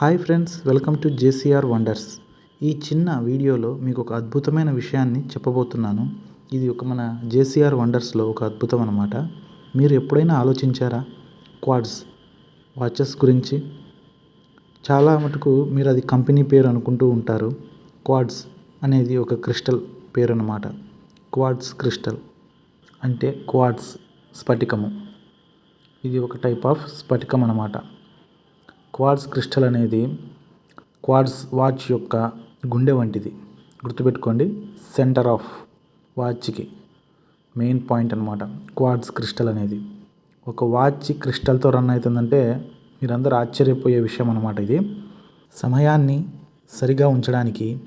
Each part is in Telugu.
Hi friends welcome to JCR wonders. ఈ చిన్న వీడియోలో మీకు ఒక అద్భుతమైన విషయాన్ని చెప్పబోతున్నాను. ఇది ఒక మన జేసీఆర్ వండర్స్లో ఒక అద్భుతం అనమాట మీరు ఎప్పుడైనా ఆలోచించారా? క్వాడ్స్ వాచెస్ గురించి? చాలా మటుకు మీరు అది కంపెనీ పేరు అనుకుంటూ ఉంటారు. క్వాడ్స్ అనేది ఒక క్రిస్టల్ పేరు అనమాట క్వాడ్స్ క్రిస్టల్ అంటే క్వాడ్స్ స్ఫటికము. ఇది ఒక టైప్ ఆఫ్ స్ఫటికం అనమాట క్వాడ్స్ క్రిస్టల్ అనేది క్వాడ్స్ వాచ్ యొక్క గుండె వంటిది. గుర్తుపెట్టుకోండి సెంటర్ ఆఫ్ వాచ్కి మెయిన్ పాయింట్ అనమాట క్వాడ్స్ క్రిస్టల్ అనేది. ఒక వాచ్ క్రిస్టల్తో రన్ అవుతుందంటే మీరందరూ ఆశ్చర్యపోయే విషయం అనమాట ఇది. సమయాన్ని సరిగా ఉంచడానికి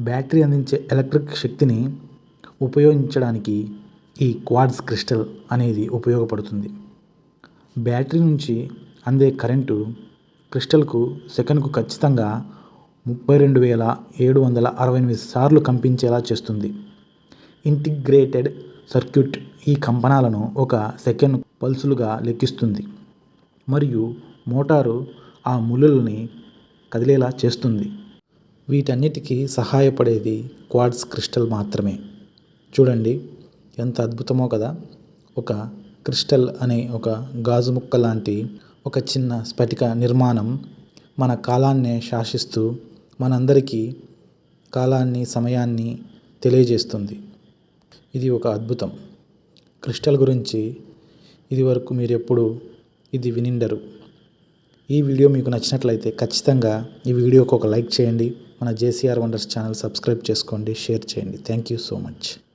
బ్యాటరీ అందించే ఎలక్ట్రిక్ శక్తిని ఉపయోగించడానికి ఈ క్వార్ట్స్ క్రిస్టల్ అనేది ఉపయోగపడుతుంది. బ్యాటరీ నుంచి అందే కరెంటు క్రిస్టల్కు సెకనుకు ఖచ్చితంగా ముప్పై రెండు వేల ఏడు వందల అరవై ఎనిమిది సార్లు కంపించేలా చేస్తుంది. ఇంటిగ్రేటెడ్ సర్క్యూట్ ఈ కంపనాలను ఒక సెకండ్ పల్సులుగా లెక్కిస్తుంది. మరియు మోటారు ఆ ములుల్ని కదిలేలా చేస్తుంది. వీటన్నిటికీ సహాయపడేది క్వాడ్స్ క్రిస్టల్ మాత్రమే. చూడండి ఎంత అద్భుతమో కదా! ఒక క్రిస్టల్ అనే ఒక గాజు ముక్క లాంటి ఒక చిన్న స్ఫటిక నిర్మాణం మన కాలాన్నే శాసిస్తూ మనందరికీ కాలాన్ని సమయాన్ని తెలియజేస్తుంది. ఇది ఒక అద్భుతం. క్రిస్టల్ గురించి ఇదివరకు మీరు ఎప్పుడు ఇది వినిండరు. ఈ వీడియో మీకు నచ్చినట్లయితే ఖచ్చితంగా ఈ వీడియోకి ఒక లైక్ చేయండి. మన జేసీఆర్ వండర్స్ ఛానల్ సబ్స్క్రైబ్ చేసుకోండి షేర్ చేయండి. Thank you so much.